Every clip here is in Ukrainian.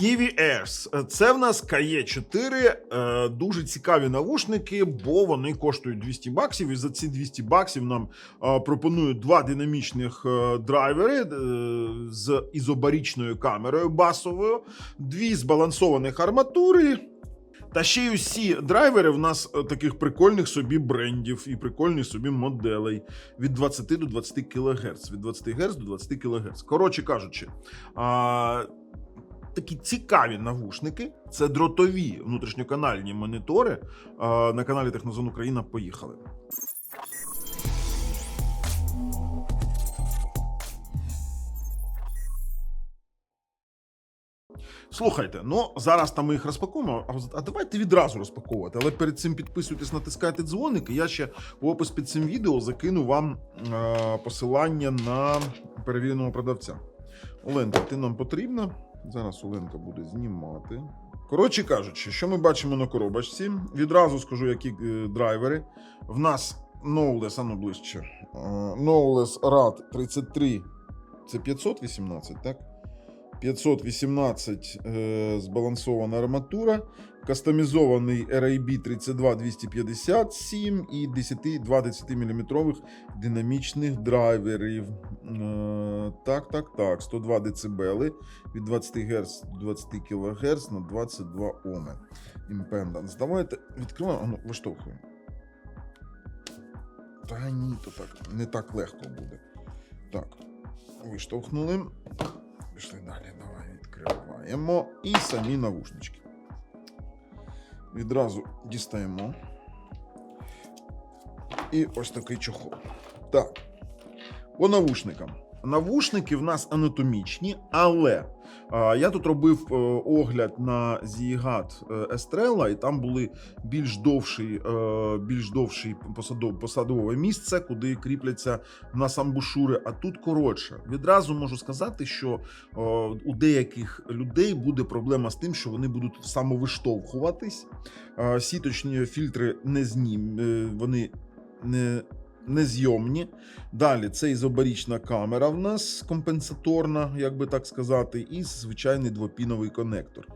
Kiwi Airs. Це в нас KE4. е, Дуже цікаві навушники, бо вони коштують 200 баксів. І за ці 200 баксів нам е, пропонують два динамічних е, драйвери е, з ізобарічною камерою басовою, дві збалансованих арматури. Та ще й усі драйвери в нас е, таких прикольних собі брендів і прикольних собі моделей від 20 до 20 кГц. Від 20 Гц до 20 кГц. Коротше кажучи, такі цікаві навушники. Це дротові внутрішньоканальні монітори. На каналі Технозон Україна поїхали. Слухайте, ну зараз там ми їх розпакуємо. А, давайте відразу розпаковувати. Але перед цим підписуйтесь, натискайте дзвоник. І я ще в опис під цим відео закину вам е, посилання на перевіреного продавця. Оленка, ти нам потрібна. Зараз Оленка буде знімати. Коротше кажучи, що ми бачимо на коробочці. Відразу скажу, які е, драйвери. В нас Ноулес, а ну ближче. Ноулес RAD 33. Це 518, так? 518 е, збалансована арматура, кастомізований RAB 32257 і 10, 2 10-мм динамічних драйверів. Е, так, так, так. 102 дБ від 20 Гц до 20 кГц на 22 Оми. Імпенданс. Давайте відкриваємо, ну, виштовхуємо. Та ні, то так не так легко буде. Так, виштовхнули. Пішли далі, давай відкриваємо. І самі навушнички. Відразу дістаємо. І ось такий чохол. Так. По навушникам. Навушники в нас анатомічні, але я тут робив е, огляд на Зігат Естрела, і там були більш довший, е, більш довший посадов, посадове місце, куди кріпляться в нас амбушури, а тут коротше. Відразу можу сказати, що е, у деяких людей буде проблема з тим, що вони будуть самовиштовхуватись. Е, Сіточні фільтри не знім, е, вони не. Незйомні. Далі це ізобарічна камера в нас компенсаторна, як би так сказати, і звичайний двопіновий конектор.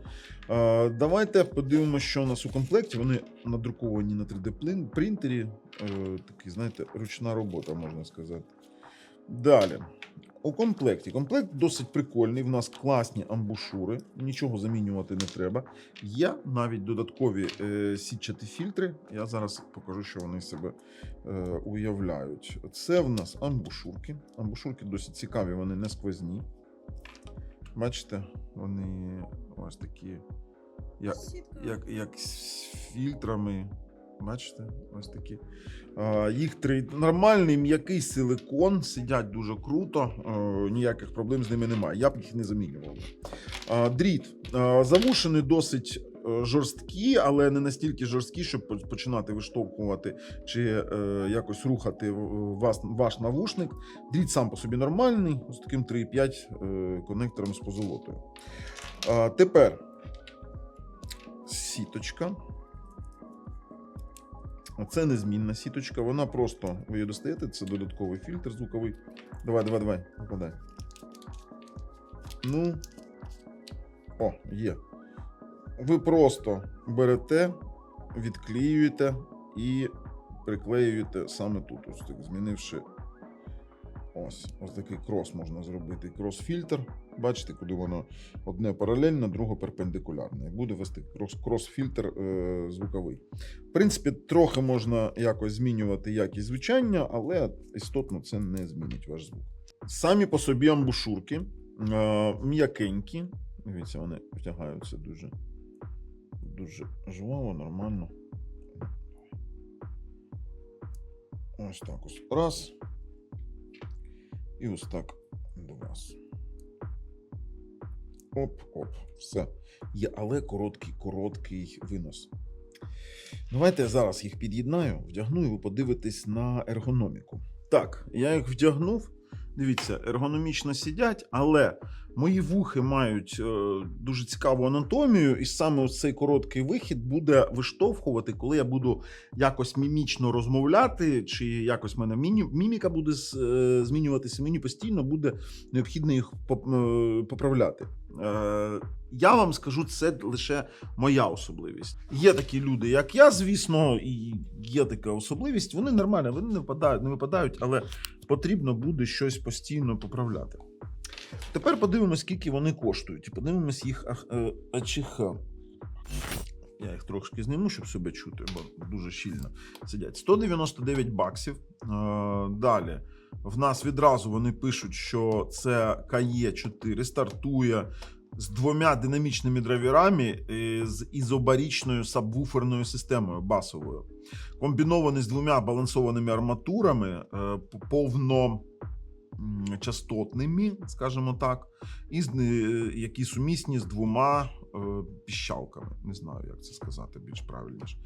Давайте подивимося, що у нас у комплекті. Вони надруковані на 3D принтері. Е, Такий, знаєте, ручна робота, можна сказати. Далі. У комплекті. Комплект досить прикольний. В нас класні амбушури, нічого замінювати не треба. Є навіть додаткові е, сітчаті фільтри. Я зараз покажу, що вони себе е, уявляють. Це в нас амбушурки. Амбушурки досить цікаві, вони не сквозні. Бачите, вони ось такі, як, як, як з фільтрами. Бачите, ось такі. Їх три нормальний м'який силикон, сидять дуже круто, е, ніяких проблем з ними немає. Я б їх не замінював. Дріт. А, завушені досить е, жорсткі, але не настільки жорсткі, щоб починати виштовхувати чи е, якось рухати вас, ваш навушник. Дріт сам по собі нормальний, з таким 3,5 е, конектором з позолотою. А, тепер сіточка. Це незмінна сіточка, вона просто ви її достаєте, це додатковий фільтр звуковий. Давай, давай, давай, попадай. Ну. О, є. Ви просто берете, відклеюєте і приклеюєте саме тут. Ось так, змінивши. Ось, ось такий крос можна зробити. Крос-фільтр. Бачите, куди воно одне паралельно, друге перпендикулярне. І буде вести крос- крос-фільтр е, звуковий. В принципі, трохи можна якось змінювати якість звучання, але істотно це не змінить ваш звук. Самі по собі амбушурки е, м'якенькі. Дивіться, вони втягаються дуже, дуже жваво, нормально. Ось так ось. Раз. І ось так до вас. Оп-оп. Все. Є, але короткий, короткий винос. Давайте я зараз їх під'єднаю, вдягну, і ви подивитесь на ергономіку. Так, я їх вдягнув. Дивіться, ергономічно сидять, але мої вухи мають е, дуже цікаву анатомію, і саме ось цей короткий вихід буде виштовхувати, коли я буду якось мімічно розмовляти, чи якось в мене міміка буде е, змінюватися. Мені постійно буде необхідно їх е, поправляти. Е, я вам скажу, це лише моя особливість. Є такі люди, як я, звісно, і є така особливість. Вони нормально, вони не випадають, не випадають, але потрібно буде щось постійно поправляти. Тепер подивимось, скільки вони коштують, подивимось їх е, АЧХ. Я їх трошки зніму, щоб себе чути, бо дуже щільно сидять. 199 баксів. Е, Далі. В нас відразу вони пишуть, що це КЕ4 стартує з двома динамічними драйверами е, з ізобарічною сабвуферною системою басовою. Комбінований з двома балансованими арматурами, е, повно частотними, скажімо так, і е, які сумісні з двома піщалками. Не знаю, як це сказати більш правильніше.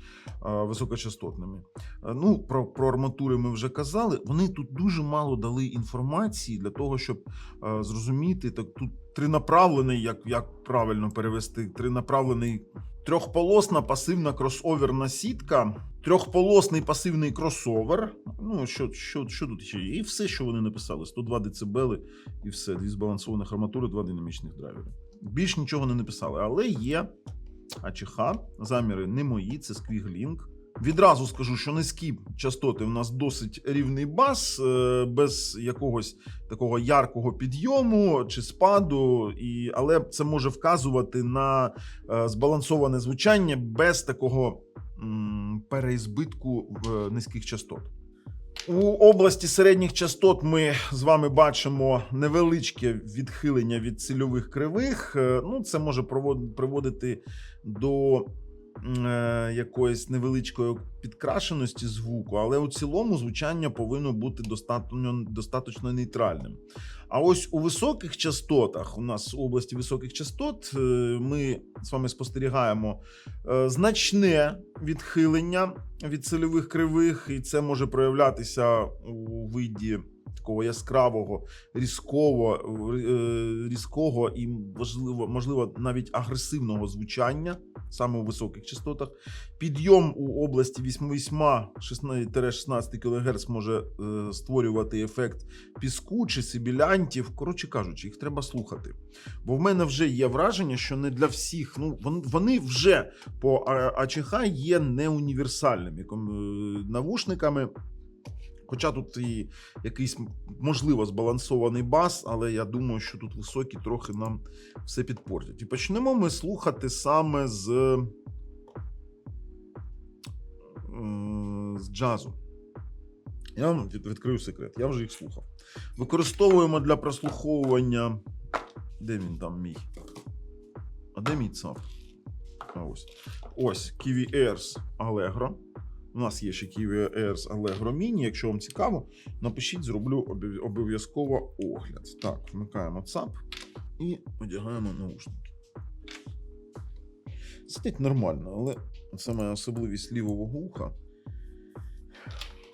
Е, Високочастотними. Е, Ну, про, про арматури ми вже казали. Вони тут дуже мало дали інформації для того, щоб е, зрозуміти. Так тут тринаправлений, як, як правильно перевести, тринаправлений трьохполосна пасивна кросоверна сітка, трьохполосний пасивний кросовер. Ну, що, що, що тут ще є? І все, що вони написали: 102 дБ і все, дві збалансованих арматури, два динамічних драйвери. Більш нічого не написали, але є АЧХ, заміри не мої, це Squiglink. Відразу скажу, що низькі частоти в нас досить рівний бас, е, без якогось такого яркого підйому чи спаду, і, але це може вказувати на е, збалансоване звучання без такого переізбитку в низьких частот. У області середніх частот ми з вами бачимо невеличке відхилення від цільових кривих. Е, Ну, це може приводити до е, якоїсь невеличкої підкрашеності звуку, але у цілому звучання повинно бути достатньо, достатньо нейтральним. А ось у високих частотах, у нас в області високих частот, е, ми з вами спостерігаємо е, значне відхилення від цільових кривих, і це може проявлятися у виді такого яскравого, різкого, е, різкого і можливо, можливо навіть агресивного звучання саме у високих частотах. Підйом у області 8-16 кГц може е, створювати ефект піску чи сибілянтів. Коротше кажучи, їх треба слухати. Бо в мене вже є враження, що не для всіх. Ну вони вже по АЧХ є неуніверсальними ком- е, навушниками. Хоча тут і якийсь можливо збалансований бас, але я думаю, що тут високі трохи нам все підпортять. І почнемо ми слухати саме з, е, з джазу. Я вам відкрию секрет, я вже їх слухав. Використовуємо для прослуховування. Де він там мій? А де мій ЦАП? А ось. Ось Kiwi Airs Allegro. У нас є ще Kiwi Airs Allegro Mini. Якщо вам цікаво, напишіть, зроблю обов'язково огляд. Так, вмикаємо ЦАП і одягаємо наушники. Сидить нормально, але це моя особливість лівого вуха.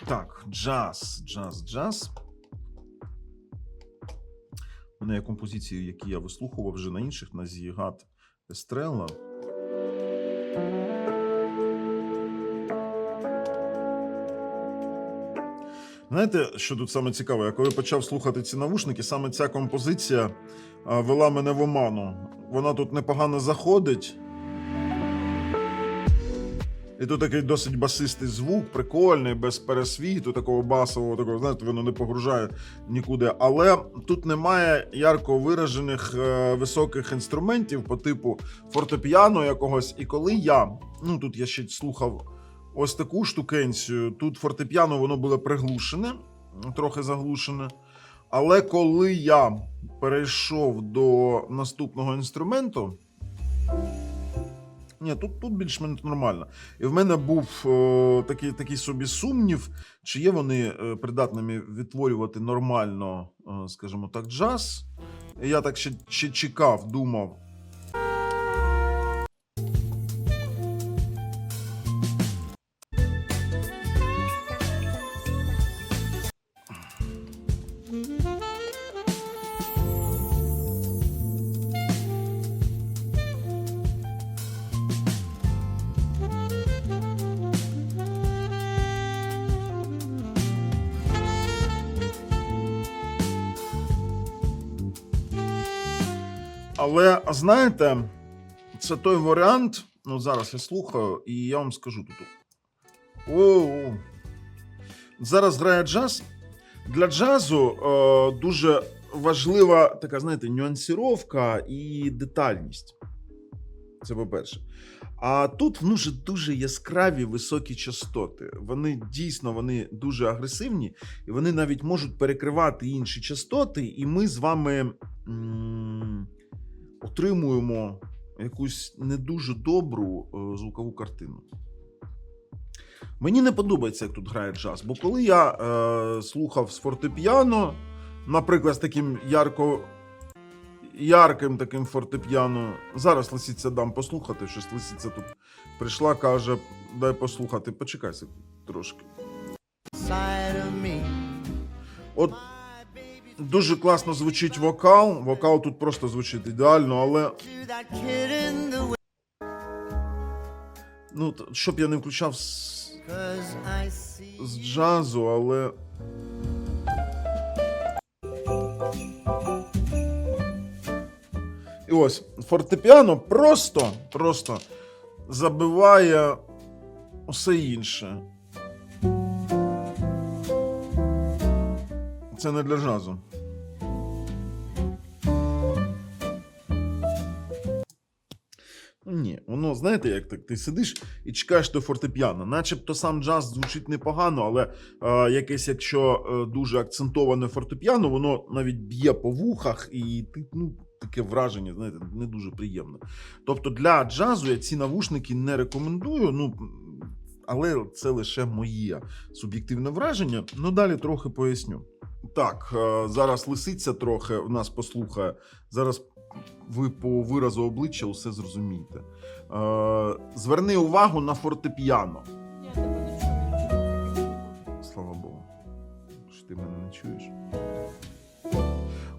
Так, джаз, джаз, джаз. У є композиції, які я вислухував вже на інших, на Зігат Естрелла. Знаєте, що тут саме цікаве? Я коли почав слухати ці навушники, саме ця композиція вела мене в оману. Вона тут непогано заходить. І тут такий досить басистий звук, прикольний, без пересвіту, такого басового, такого, знаєте, воно не погружає нікуди. Але тут немає ярко виражених е, високих інструментів по типу фортепіано якогось. І коли я, ну тут я ще слухав ось таку штукенцію, тут фортепіано воно було приглушене, трохи заглушене. Але коли я перейшов до наступного інструменту, ні, тут, тут більш-менш нормально. І в мене був е, такий, такий собі сумнів, чи є вони е, придатними відтворювати нормально, е, скажімо так, джаз. Я так ще, ще чекав, думав. Але знаєте, це той варіант. Ну, зараз я слухаю, і я вам скажу тут. О, зараз грає джаз. Для джазу е, дуже важлива така, знаєте, нюансіровка і детальність. Це по-перше. А тут ну, вже дуже яскраві високі частоти. Вони дійсно вони дуже агресивні, і вони навіть можуть перекривати інші частоти, і ми з вами м- отримуємо якусь не дуже добру е, звукову картину. Мені не подобається, як тут грає джаз, бо коли я е, слухав з фортепіано, наприклад, з таким ярко, ярким таким фортепіано, зараз лисиця дам послухати, щось лисиця тут прийшла, каже, дай послухати, почекай сек- трошки. От дуже класно звучить вокал. Вокал тут просто звучить ідеально, але ну, щоб я не включав з, з джазу, але. І ось фортепіано просто, просто забиває усе інше. Це не для джазу. Ні, воно знаєте, як так ти сидиш і чекаєш до фортепіано. Начебто сам джаз звучить непогано, але е, якесь, якщо е, дуже акцентоване фортепіано, воно навіть б'є по вухах, і ти ну. Таке враження, знаєте, не дуже приємне. Тобто для джазу я ці навушники не рекомендую. Ну але це лише моє суб'єктивне враження. Ну далі трохи поясню. Так, е, зараз лисиця трохи в нас послухає. Зараз ви по виразу обличчя усе зрозумієте. Е, Зверни увагу на фортепіано. Я тебе не чую. Слава Богу, що ти мене не чуєш.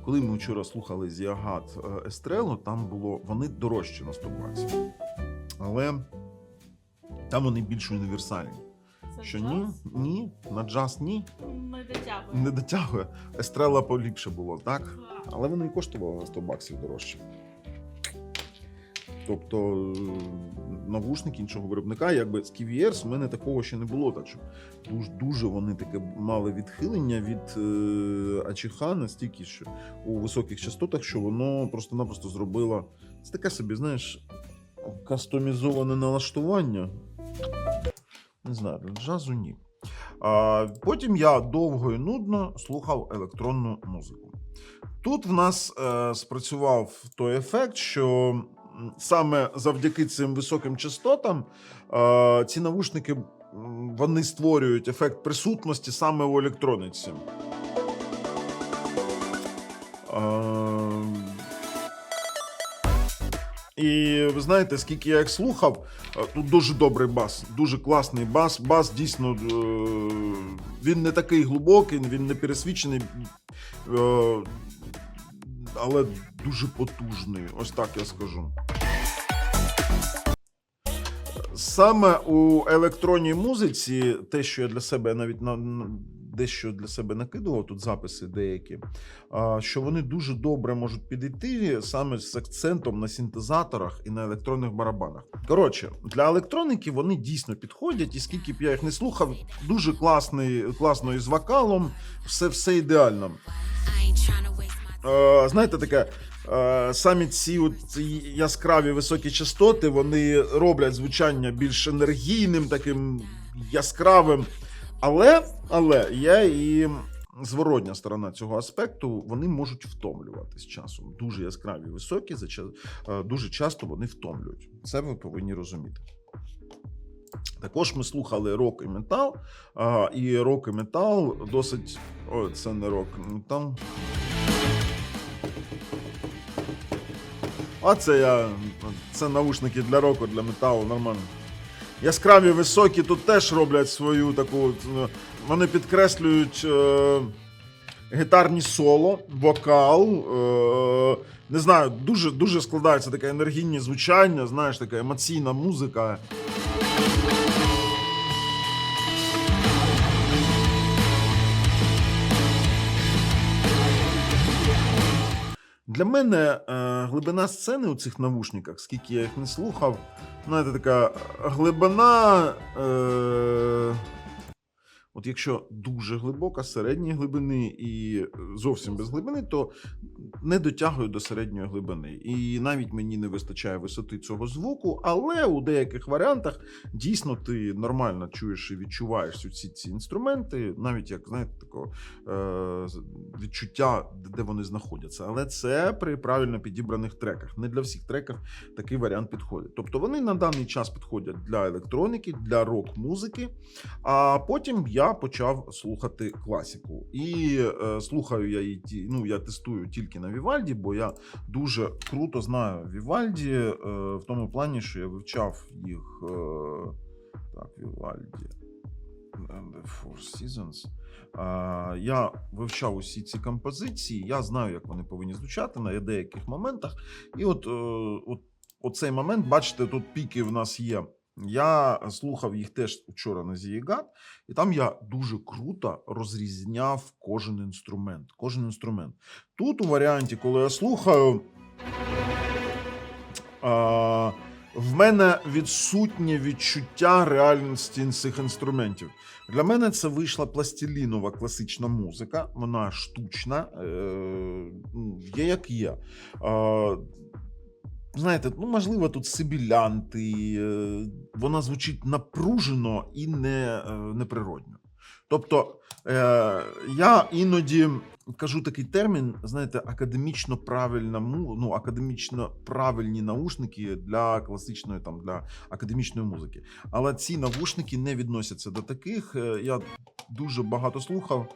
Коли ми вчора слухали Зіагат е, Естрело, там було вони дорожчі на 100 баксів. Але там вони більш універсальні. Це Що джаз? ні? Ні, на джаз ні, Не дотягує. не дотягує. Естрела поліпше було, так? Але вони і коштували на 100 баксів дорожче. Тобто навушники іншого виробника, якби з KVRs, у мене такого ще не було. Так що дуже, дуже вони таке мали відхилення від е, АЧХ настільки, що у високих частотах, що воно просто-напросто зробило. Це таке собі, знаєш, кастомізоване налаштування. Не знаю, для джазу ні. А, потім я довго і нудно слухав електронну музику. Тут в нас е, спрацював той ефект, що саме завдяки цим високим частотам е, ці навушники вони створюють ефект присутності саме у електрониці. Е, і ви знаєте, скільки я їх слухав, е, тут дуже добрий бас, дуже класний бас. Бас дійсно е, він не такий глибокий, він не пересвічений, е, але дуже потужний. Ось так я скажу. Саме у електронній музиці, те, що я для себе навіть на, на- дещо для себе накидував, тут записи деякі, що вони дуже добре можуть підійти саме з акцентом на синтезаторах і на електронних барабанах. Коротше, для електроніки вони дійсно підходять, і скільки б я їх не слухав, дуже класний, класно із вокалом, все, все ідеально. Знаєте, таке. Самі ці от яскраві високі частоти вони роблять звучання більш енергійним, таким яскравим. Але, але є і зворотня сторона цього аспекту. Вони можуть втомлювати з часом. Дуже яскраві, високі, е, дуже часто вони втомлюють. Це ви повинні розуміти. Також ми слухали рок і метал, і рок і метал досить. О, це не рок і метал. А це я. Це наушники для року, для металу, нормально. Яскраві високі тут теж роблять свою таку. ну, Вони підкреслюють е, гітарні соло, вокал. Е, не знаю, дуже, дуже складається таке енергійне звучання, знаєш, така емоційна музика. Для мене е, глибина сцени у цих навушниках, скільки я їх не слухав, знаєте, така глибина. Е, от якщо дуже глибока, середньої глибини і зовсім без глибини, то не дотягую до середньої глибини. І навіть мені не вистачає висоти цього звуку, але у деяких варіантах дійсно ти нормально чуєш і відчуваєш всі ці інструменти, навіть як знаєте, такого е, відчуття, де вони знаходяться. Але це при правильно підібраних треках. Не для всіх треків такий варіант підходить. Тобто вони на даний час підходять для електроніки, для рок-музики. А потім я почав слухати класику. І е, слухаю я її ну, я тестую тільки на Вівальді, бо я дуже круто знаю Вівальді е, в тому плані, що я вивчав їх. Е, так, Вівальді. The Four Seasons. А, я вивчав усі ці композиції, я знаю, як вони повинні звучати на деяких моментах. І от, е, от оцей момент, бачите, тут піки в нас є. Я слухав їх теж вчора на Зієгат, і там я дуже круто розрізняв кожен інструмент. Кожен інструмент. Тут у варіанті, коли я слухаю, а, в мене відсутнє відчуття реальності цих інструментів. Для мене це вийшла пластилінова класична музика, вона штучна, е, ну, є як є. Знаєте, ну можливо, тут сибілянти, е, вона звучить напружено і не, е, неприродньо. Тобто е, я іноді кажу такий термін, знаєте, академічно правильна ну, академічно правильні наушники для класичної там для академічної музики. Але ці навушники не відносяться до таких. Е, Я дуже багато слухав.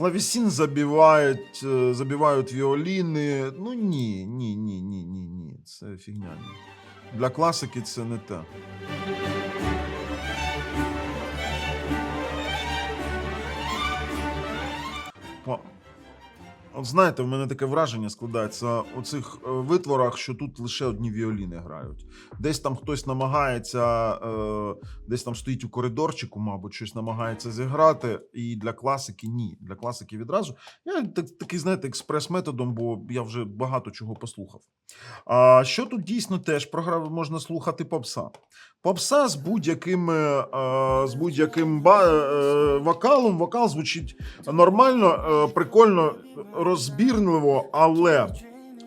Клавесин забивають, е, забивають віоліни. Ну ні, ні, ні, ні, ні, ні. Це фігня. Для класики це не те. От знаєте, в мене таке враження складається у цих е, витворах, що тут лише одні віоліни грають. Десь там хтось намагається, е, десь там стоїть у коридорчику, мабуть, щось намагається зіграти. І для класики ні. Для класики відразу. Я так, такий, знаєте, експрес-методом, бо я вже багато чого послухав. А що тут дійсно теж програв, можна слухати попса. Попса з будь-яким, е, з будь-яким е, вокалом. Вокал звучить нормально, е, прикольно, розбірливо, але.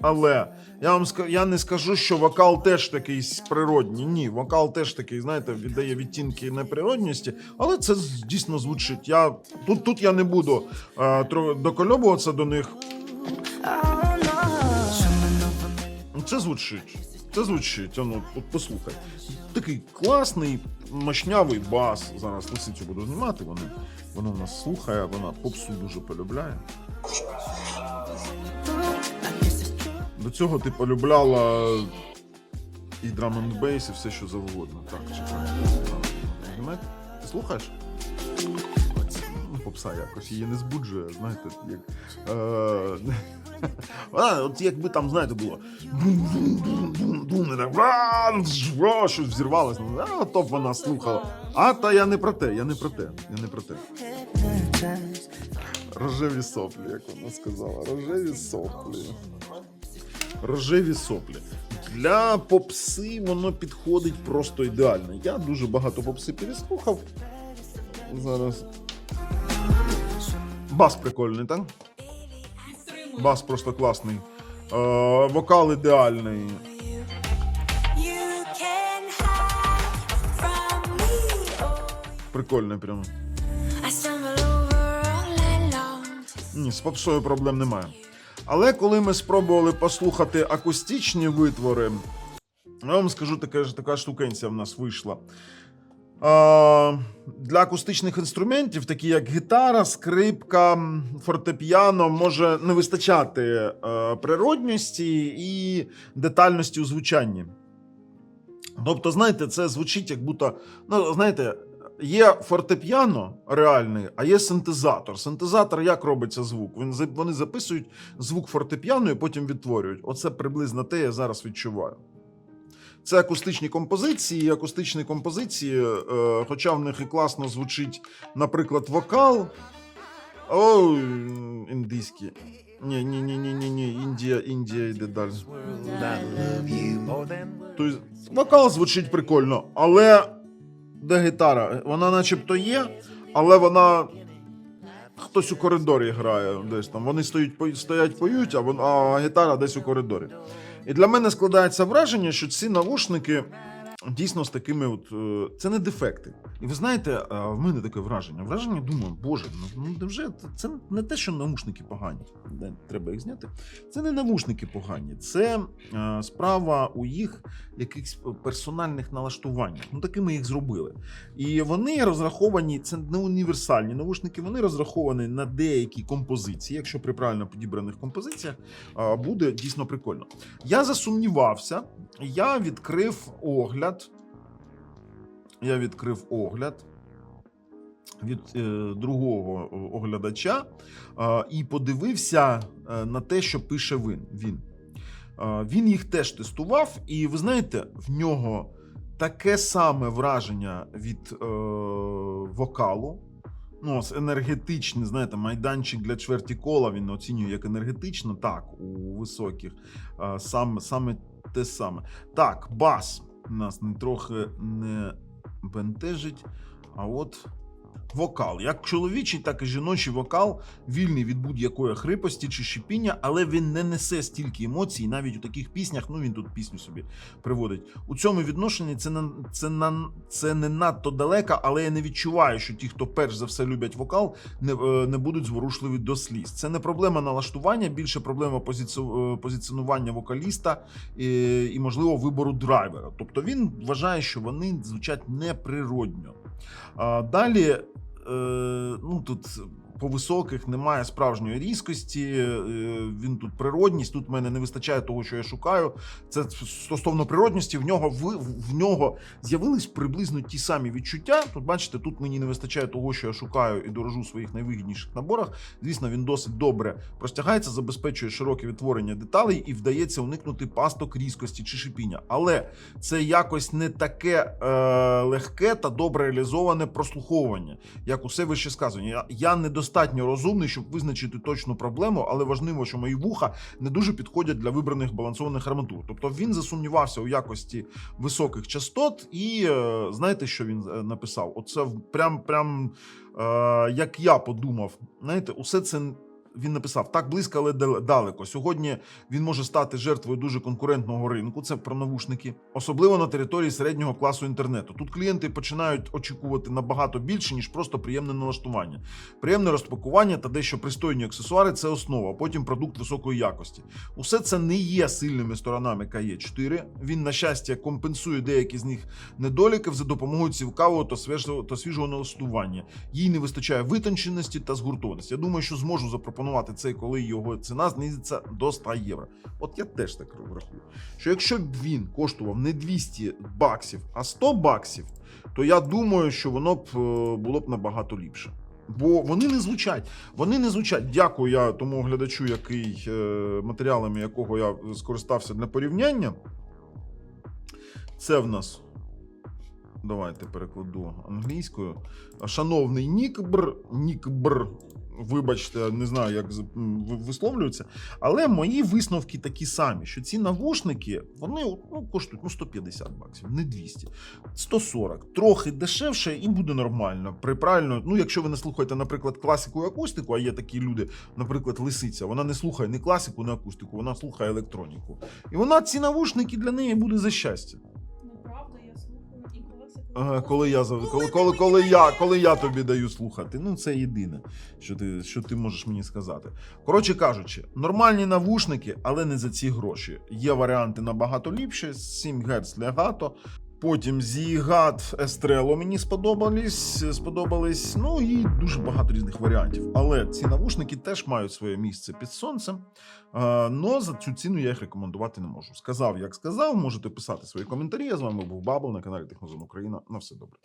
Але я вам я не скажу, що вокал теж такий природній. Ні, вокал теж такий, знаєте, віддає відтінки неприродності, але це дійсно звучить. Я тут, тут я не буду е, докольобуватися до них. Це звучить. Це звучить. Ну, от послухай. Такий класний, мощнявий бас. Зараз лисицю буду знімати. Вони, вона нас слухає, вона попсу дуже полюбляє. До цього ти полюбляла і драм бейс, і все, що завгодно. Так, чекай. Ти слухаєш? Ну, попса якось її не збуджує, знаєте, як. Е... А, от якби там, знаєте, було. Щось взірвалося. А, то б вона слухала. А та я не про те, я не про те, я не про те. Рожеві соплі, як вона сказала. Рожеві соплі. Рожеві соплі. Для попси воно підходить просто ідеально. Я дуже багато попси переслухав. Зараз. Бас прикольний, так? Бас просто класний. Е, вокал ідеальний. Прикольний прямо. Ні, з попсою проблем немає. Але коли ми спробували послухати акустичні витвори, я вам скажу, така, така штукенція в нас вийшла. Для акустичних інструментів, такі як гітара, скрипка, фортепіано, може не вистачати е, природності і детальності у звучанні. Тобто, знаєте, це звучить як будто, ну, знаєте, є фортепіано реальний, а є синтезатор. Синтезатор як робиться звук? Він, вони записують звук фортепіано і потім відтворюють. Оце приблизно те я зараз відчуваю. Це акустичні композиції, акустичні композиції, е, хоча в них і класно звучить, наприклад, вокал. Ой, індійські. Ні, ні, ні, ні, ні, ні. Індія, Індія йде далі. Тобто, вокал звучить прикольно, але де гітара? Вона начебто є, але вона. Хтось у коридорі грає десь там. Вони стоять, стоять поють, а, вон, а гітара десь у коридорі. І для мене складається враження, що ці навушники дійсно з такими, от е, це не дефекти. І ви знаєте, е, в мене таке враження. Враження, думаю, боже, ну, ну невже це- не те, що навушники погані. Треба їх зняти. Це не навушники погані, це е, справа у їх якихось персональних налаштуваннях. Ну такими їх зробили. І вони розраховані, це не універсальні навушники, вони розраховані на деякі композиції. Якщо при правильно підібраних композиціях, буде дійсно прикольно. Я засумнівався, я відкрив огляд. Я відкрив огляд від е, другого оглядача е, і подивився е, на те, що пише він. він. Е, він їх теж тестував, і ви знаєте, в нього таке саме враження від е, вокалу. Ну, енергетичний, знаєте, майданчик для чверті кола він оцінює як енергетично, так, у високих. Е, саме, саме те саме. Так, бас нас не трохи не бентежить. А от вокал. Як чоловічий, так і жіночий вокал вільний від будь-якої хрипості чи шипіння, але він не несе стільки емоцій, навіть у таких піснях. Ну він тут пісню собі приводить. У цьому відношенні це на це на це не надто далеко, але я не відчуваю, що ті, хто перш за все люблять вокал, не, е, не будуть зворушливі до сліз. Це не проблема налаштування, більше проблема е, позиціонування вокаліста і, і можливо вибору драйвера. Тобто він вважає, що вони звучать неприродньо. Далі, е, ну тут по високих немає справжньої різкості. е, Він тут природність. Тут в мене не вистачає того, що я шукаю. Це стосовно природності. В нього в, в нього з'явились приблизно ті самі відчуття. Тут бачите, тут мені не вистачає того, що я шукаю і дорожу в своїх найвигідніших наборах. Звісно, він досить добре простягається, забезпечує широке відтворення деталей і вдається уникнути пасток різкості чи шипіння. Але це якось не таке е, легке та добре реалізоване прослуховування, як усе вище сказано. Я, я недостатньо розумний, щоб визначити точну проблему, але важливо, що мої вуха не дуже підходять для вибраних балансованих арматур. Тобто він засумнівався у якості високих частот, і е, знаєте, що він е, написав? Оце прям, прям е, як я подумав. Знаєте, усе це. Він написав так близько, але далеко. Сьогодні він може стати жертвою дуже конкурентного ринку. Це про навушники, особливо на території середнього класу інтернету. Тут клієнти починають очікувати набагато більше ніж просто приємне налаштування. Приємне розпакування та дещо пристойні аксесуари це основа. а Потім продукт високої якості. Усе це не є сильними сторонами КЕ 4 Він, на щастя, компенсує деякі з них недоліків за допомогою цікавого та свіжого, та свіжого налаштування. Їй не вистачає витонченості та згуртованості. Я думаю, що зможу запропонувати це, коли його ціна знизиться до 100 євро. От я теж так рахую. Що якщо б він коштував не 200 баксів, а 100 баксів, то я думаю, що воно б е, було б набагато ліпше. Бо вони не звучать. Вони не звучать. Дякую я тому глядачу, який е, матеріалами якого я скористався для порівняння. Це в нас. Давайте перекладу англійською. Шановний Нікбр, Нікбр, вибачте, не знаю, як з- м, ви- висловлюється, але мої висновки такі самі: що ці навушники вони ну, коштують ну, 150 баксів, не 200, 140. Трохи дешевше і буде нормально. При правильно, ну якщо ви не слухаєте, наприклад, класику і акустику, а є такі люди, наприклад, лисиця, вона не слухає ні класику, ні акустику, вона слухає електроніку. І вона ці навушники для неї буде за щастя. Ага, коли я коли, коли, коли я коли я тобі даю слухати. Ну це єдине, що ти, що ти можеш мені сказати. Коротше кажучи, нормальні навушники, але не за ці гроші. Є варіанти набагато ліпші. 7 Гц Legato. Потім Зігат Естрело мені сподобались, сподобались. Ну і дуже багато різних варіантів. Але ці навушники теж мають своє місце під сонцем. Е, Но за цю ціну я їх рекомендувати не можу. Сказав, як сказав. Можете писати свої коментарі. Я з вами був Бабл на каналі Технозон Україна. На все добре.